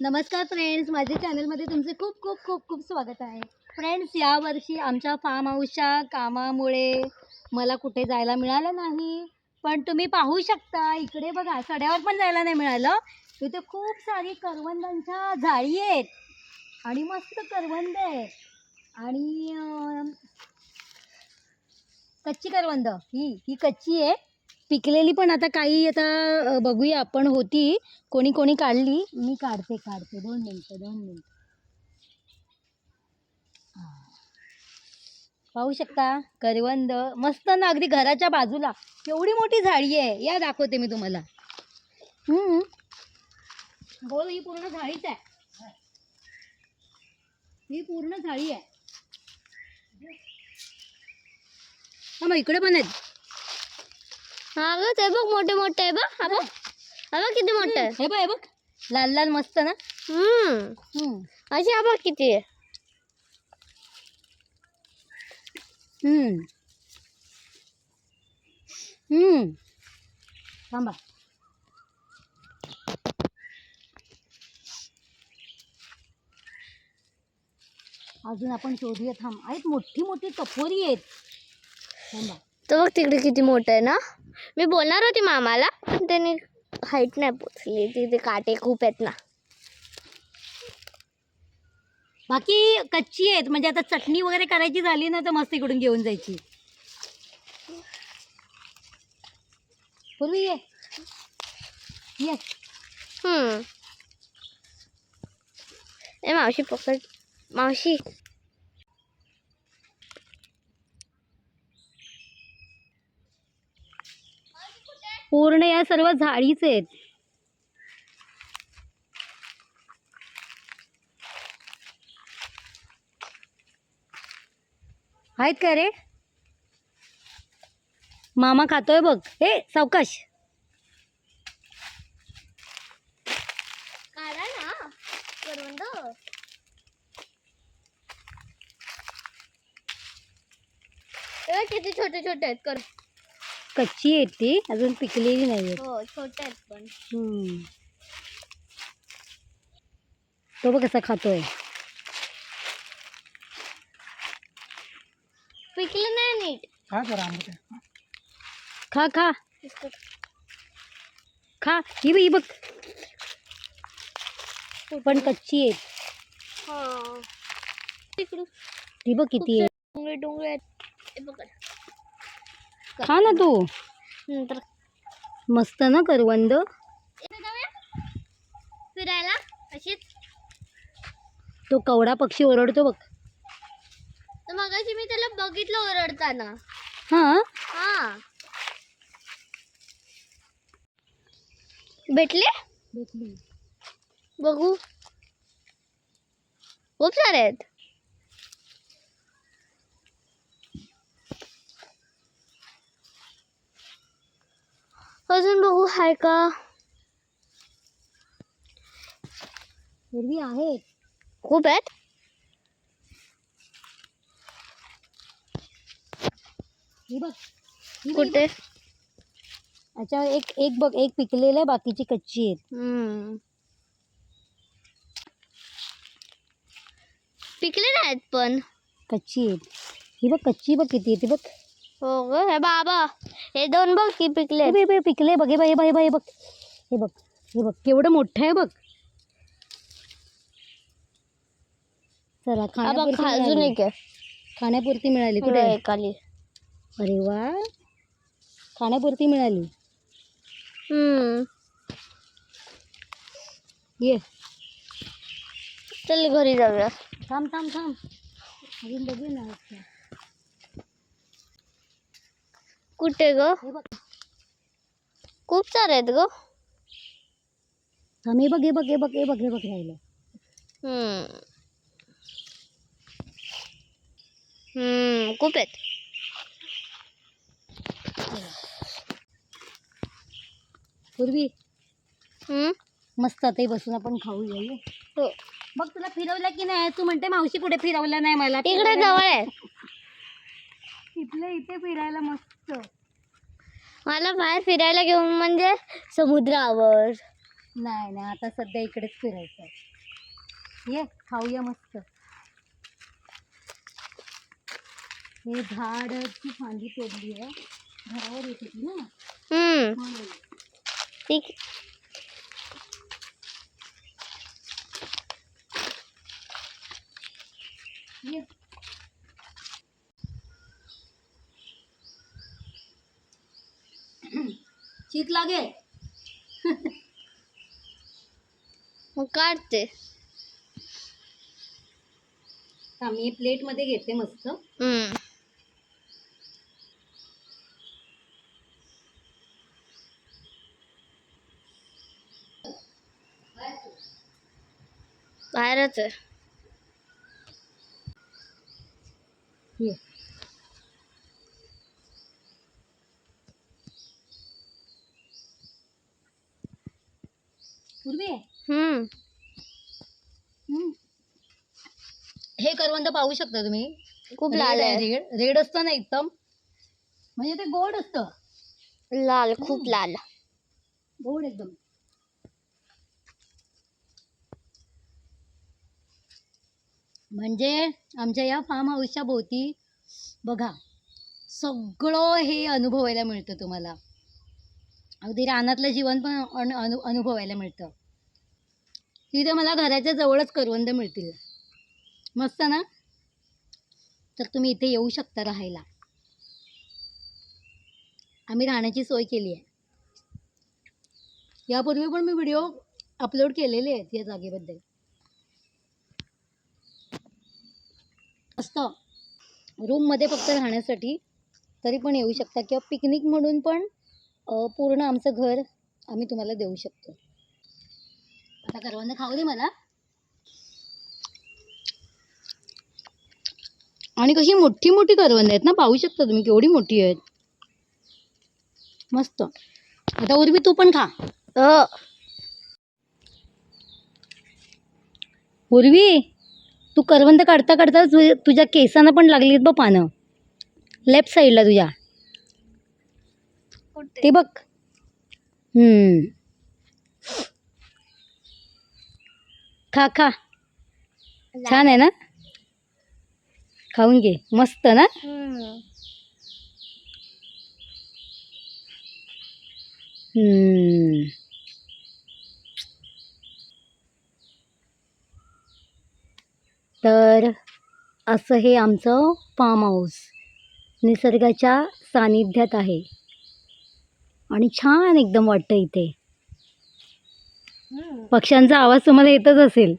नमस्कार फ्रेंड्स माझ्या चॅनलमध्ये तुमचे खूप खूप खूप खूप स्वागत आहे. फ्रेंड्स यावर्षी आमच्या फार्म हाऊसच्या कामामुळे मला कुठे जायला मिळालं नाही. पण तुम्ही पाहू शकता इकडे बघा सड्यावर पण जायला नाही मिळालं. इथे खूप सारी करवंदांच्या जाळी आहेत. आणि मस्त करवंद आहेत. आणि कच्ची करवंद ही ही कच्ची आहे. पिकलेली पण आता काही आता बघूया. आपण होती कोणी कोणी काढली. मी काढते काढते. दोन मिनटं दोन मिनटं. हा. पाहू शकता करवंद. मस्त ना अगदी घराच्या बाजूला. एवढी मोठी झाडी आहे. या दाखवते मी तुम्हाला. हम्म. बोल ही पूर्ण झाडीच आहे. ही पूर्ण झाडी आहे. हा मग इकडे पण आहेत. हा ग ते बघ मोठे मोठे आहे बघ. हा बघ. हा बघ किती मोठे आहे. हे बघ हे बघ. लाल लाल मस्त ना? हम्म. हम्म. अशी हा बघ किती आहे. हम्म. हम्म. थांबा. अजून आपण शोधूया थांब. आहेत मोठी मोठी टपोरी आहेत. थांबा. तर बघ तिकडे किती मोठं आहे ना. मी बोलणार होती मामाला पण त्याने हाईट नाही पोचली. तिथे काटे खूप आहेत ना. बाकी कच्ची आहेत. म्हणजे आता चटणी वगैरे करायची झाली ना तर मस्त इकडून घेऊन जायची. पूर्वी ये. ये. हम्म. ए मावशी पकड. मावशी. पूर्ण या सर्व झाडीच आहेत. आहेत का रे? मामा खातोय बघ. हे सावकाश. ए, किती छोटे छोटे आहेत कर. कच्ची आहेत ती अजून पिकलेली नाही हो छोटे आहेत पण. हम्म. तो बघ कसा खातोय. पिकले नाही नीट. खा खा खा. ही बघ ही बघ. पण कच्ची हा. तिकडून बघ किती आहे डोंगरे डोंगरे आहेत. हे पकड खा ना तू. नंतर मस्त ना करवंद. फिरायला अशीच. तो कवडा पक्षी ओरडतो बघ. तर मगाशी मी त्याला बघितलं ओरडताना. हा? हा. भेटले. बघू. खूप सारे आहेत. अजून बघू हाय का? हिरवी आहेत खूप आहेत. कुठे. अच्छा एक एक बघ एक पिकलेलं आहे बाकीची कच्ची आहेत. हम्म. पिकले नाहीत पण. कच्ची आहेत. ही बघ कच्ची बघ किती आहे ती बघ. हो ग हे बाबा हे दोन बघ की पिकले बघ, बघ, पिकले बघ हे बघ हे बघ हे बघ हे बघ. हे बघ हे बघ केवढं मोठं आहे बघ. चला बघ खाण्यापुरती अजून मिळाली. एक आहे. खाण्यापुरती मिळाली कुठे? कुठे आहे खाली. अरे वा. खाण्यापुरती मिळाली. हम्म. ये. चल घरी जाऊया. थांब थांब थांब. अजून बघू ना. कुठे ग? बघ खूप सारे आहेत ग. थांब हे बघ हे बघ हे बघ हे बघ हे बघ राहिलं हम्म. हम्म खूप आहेत. पूर्वी हम्म. मस्त आता बसून आपण खाऊया ये. हो. मग तुला फिरवलं की नाही? तू म्हणते मावशी कुठे फिरवलं नाही मला. इकडे जवळ आहे. इथलं इथे फिरायला मस्त मला बाहेर फिरायला घेऊन म्हणजे समुद्रावर. नाही नाही आता सध्या इकडेच फिरायचं आहे. ये खाऊया मस्त. हे झाडची फांदी तोडली आहे घरावर येत ना? हम्म. म्हणून. ठीक ये. शीत लागेल मग काढते. आम्ही प्लेटमध्ये घेते मस्त. हम्म. बाहेरच आहे. पूर्वी हम्म. हे करवंद पाहू शकता तुम्ही. खूप लाल आहे, रेड रेड असतं ना एकदम? म्हणजे ते गोड असतं. लाल खूप लाल. गोड एकदम. म्हणजे आमच्या या फार्म हाऊसच्या भोवती बघा सगळं हे अनुभवायला मिळतं तुम्हाला. अगदी रानातलं जीवन पण अनु अनुभवायला मिळतं. तिथे मला घराच्या जवळच करवंद मिळतील. मस्त ना? तर तुम्ही इथे येऊ शकता राहायला. आम्ही राहण्याची सोय केली आहे. यापूर्वी पण मी व्हिडिओ अपलोड केलेले आहेत या जागेबद्दल. मस्त. रूममध्ये फक्त राहण्यासाठी तरी पण येऊ शकता किंवा पिकनिक म्हणून पण पूर्ण आमचं घर आम्ही तुम्हाला देऊ शकतो. आता करवंद खाऊ दे मला. आणि कशी मोठी मोठी करवंद आहेत ना पाहू शकता तुम्ही केवढी मोठी आहेत. मस्त. आता उर्वी तू पण खा. अ, पूर्वी तू करवंद काढता काढता तुझ्या तुझ्या केसांना पण लागलीत बघ पानं. लेफ्ट साईडला तुझ्या. ते बघ. हम्म. खा खा छान आहे ना? खाऊन घे. मस्त ना? हम्म. तर असं हे आमचं फार्म हाऊस निसर्गाच्या सानिध्यात आहे. आणि छान एकदम वाटतं इथे. पक्ष्यांचा आवाज तुम्हाला येतच असेल.